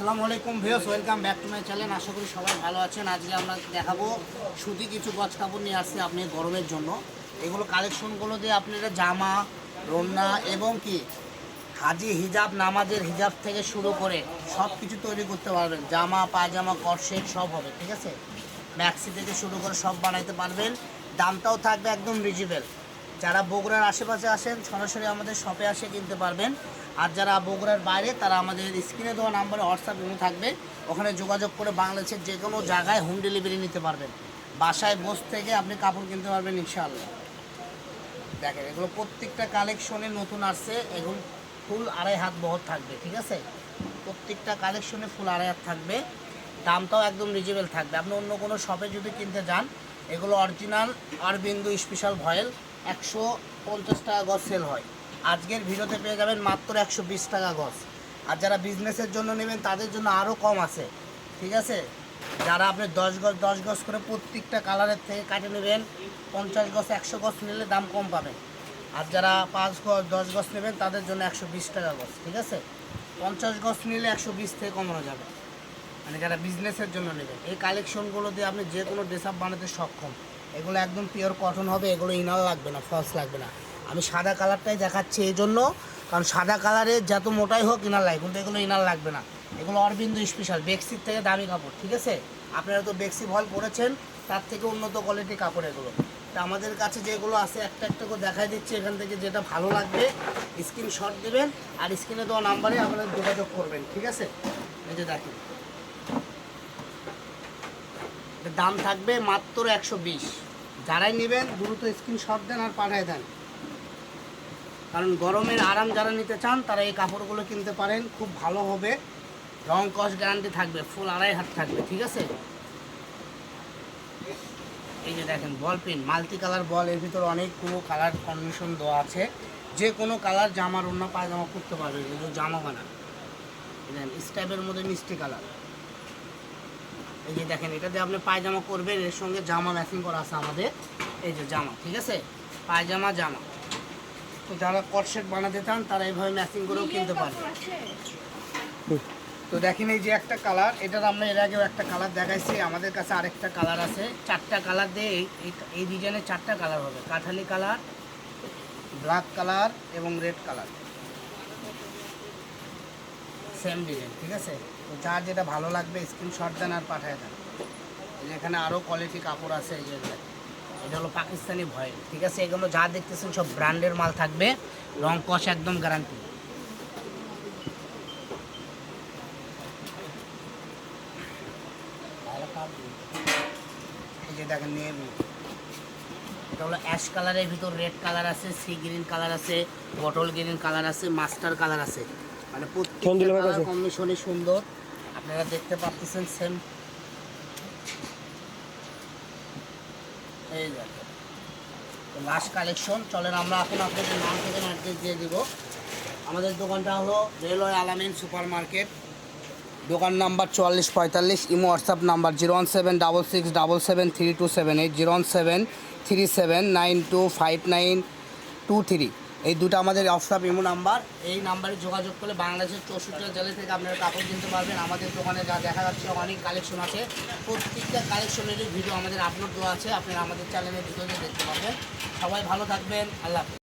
আসসালামু আলাইকুম views welcome back to my channel. আশা করি সবাই ভালো আছেন। আজকে আমরা দেখাবো সুতি কিছু গজ কাপড় নিয়ে আসছে আপনি গরমের জন্য। এগুলো কালেকশনগুলো দিয়ে আপনারা জামা রন্না এবং কি হাজি হিজাব, নামাজের হিজাব থেকে শুরু করে সব কিছু তৈরি করতে পারবেন। জামা, পায়জামা কটসেট সব হবে, ঠিক আছে? ম্যাক্সি থেকে শুরু করে সব বানাইতে পারবেন। দামটাও থাকবে একদম রিজনেবল যারা বগুড়ার আশেপাশে আসেন, সরাসরি আমাদের শপে আসে কিনতে পারবেন। আর যারা বগুড়ার বাইরে, তারা আমাদের স্ক্রিনে দেওয়া নাম্বারে হোয়াটসঅ্যাপ ইমো থাকবে। ওখানে যোগাযোগ করে বাংলাদেশের যে কোনো জায়গায় হোম ডেলিভারি নিতে পারবেন। বাসায় বসে থেকে আপনি কাপড় কিনতে পারবেন ইনশাআল্লাহ। দেখেন, এগুলো প্রত্যেকটা কালেকশনে নতুন আসছে। এগুলো ফুল আড়াই হাত বহর থাকবে, ঠিক আছে? প্রত্যেকটা কালেকশনে ফুল আড়াই হাত থাকবে। দামটাও একদম রিজনেবল থাকবে। আপনি অন্য কোনো শপে যদি কিনতে যান, এগুলো অরিজিনাল অরবিন্দু স্পেশাল ভয়েল। একশো পঞ্চাশ টাকা গজ সেল হয়। আজকের ভিডিওতে পেয়ে যাবেন মাত্র একশো বিশ টাকা গজ। আর যারা বিজনেসের জন্য নেবেন, তাদের জন্য আরও কম আছে। ঠিক আছে? যারা আপনি দশ গজ দশ গজ করে প্রত্যেকটা কালারের থেকে কাটে নেবেন, পঞ্চাশ গজ, একশো গজ নিলে দাম কম পাবেন। আর যারা পাঁচ গজ, দশ গজ নেবেন, তাদের জন্য একশো বিশ টাকা গজ। ঠিক আছে? পঞ্চাশ গজ নিলে একশো বিশ থেকে কমানো যাবে। মানে যারা বিজনেসের জন্য নেবেন, এই কালেকশনগুলো দিয়ে আপনি যে কোনো ড্রেস আপ বানাতে সক্ষম। এগুলো একদম পিওর কটন হবে, এগুলো ইনার লাগবে না ফলস লাগবে না। আমি সাদা কালারটাই দেখাচ্ছি এই জন্য। কারণ সাদা কালারে যত মোটাই হোক ইনার লাগে কিন্তু এগুলো ইনার লাগবে না। এগুলো অরবিন্দ স্পেশাল বেক্সির থেকে দামি কাপড়, ঠিক আছে? আপনারা তো বেক্সি ভল পরেছেন তার থেকে উন্নত কোয়ালিটি কাপড় এগুলো। তা আমাদের কাছে যেগুলো আছে, একটা একটা করে দেখাই দিচ্ছি, এখান থেকে যেটা ভালো লাগবে স্ক্রিনশট দেবেন, আর স্ক্রিনে দেওয়া নাম্বারে আপনারা যোগাযোগ করবেন, ঠিক আছে? এই যে দেখেন। দাম থাকবে মাত্র একশো বিশ। যারাই নেবেন, দ্রুত স্ক্রিনশট দেন আর পাঠিয়ে দেন। কারণ গরমের আরাম যারা নিতে চান, তারা এই কাপড়গুলো কিনতে পারেন। খুব ভালো হবে। রং কস গ্যারান্টি থাকবে, ফুল আড়াই হাত থাকবে, ঠিক আছে? এই যে দেখেন, ball pen multi colour ball, এর ভিতরে অনেকগুলো কালার কম্বিনেশন দেওয়া আছে। যে কোনো কালার জামার অন্য পায়জামা করতে পারবে এগুলো জামা বানা দেখেন মধ্যে মিষ্টি কালার। এই যে দেখেন এটা দিয়ে আপনি পায়জামা করবেন, এর সঙ্গে জামা ম্যাচিং করা আছে আমাদের। এই যে জামা, ঠিক আছে? পায়জামা, জামা। তো যারা কটসেট বানাতে চান তারা এইভাবে ম্যাচিং করেও কিনতে পারবে। তো দেখেন এই যে একটা কালার এটার আমরা এর আগেও একটা কালার দেখাইছি আমাদের কাছে আরেকটা কালার আছে। চারটা কালার দিয়ে এই এই- ডিজাইনের চারটা কালার হবে কাঠালি কালার ব্ল্যাক কালার এবং রেড কালার সেম ডিজাইন ঠিক আছে? তো যার যেটা ভালো লাগবে স্ক্রিনশট দেন আর পাঠিয়ে দেন। এখানে আরও কোয়ালিটি কাপড় আছে এই যে দেখেন। এটা হলো পাকিস্তানি ভয়েল ঠিক আছে? এগুলো যা দেখতেছেন সব ব্র্যান্ডের মাল থাকবে। রং কষ একদম গ্যারান্টি যে দেখেন নিয়ে এটা হলো অ্যাশ কালারের ভিতর রেড কালার আছে সি গ্রিন কালার আছে বটল গ্রিন কালার আছে মাস্টার কালার আছে। মানে প্রত্যেকটা? কম্বিনেশনই সুন্দর। আপনারা দেখতে পাচ্ছেন সেম এই লাস্ট কালেকশন চলেন আমরা এখন আপনাদের নাম থেকে অ্যাড্রেস দিয়ে দিব। আমাদের দোকানটা হলো রেলওয়ে আলামিন সুপার মার্কেট দোকান নাম্বার চুয়াল্লিশ পঁয়তাল্লিশ, imo WhatsApp number zero one seven double six double seven three two seven eight, zero one seven three seven nine two five nine two three. এই দুটো আমাদের হোয়াটসঅ্যাপ ইমো নাম্বার। এই নাম্বারে যোগাযোগ করলে বাংলাদেশের চৌষট্টি জেলা থেকে আপনারা কাপড় কিনতে পারবেন। আমাদের দোকানে যা দেখা যাচ্ছে, অনেক কালেকশন আছে। প্রত্যেকটা কালেকশনেরই ভিডিও আমাদের আপলোড দেওয়া আছে। আপনারা আমাদের চ্যানেলের ভিডিওতে দেখতে পাবেন সবাই ভালো থাকবেন। আল্লাহ।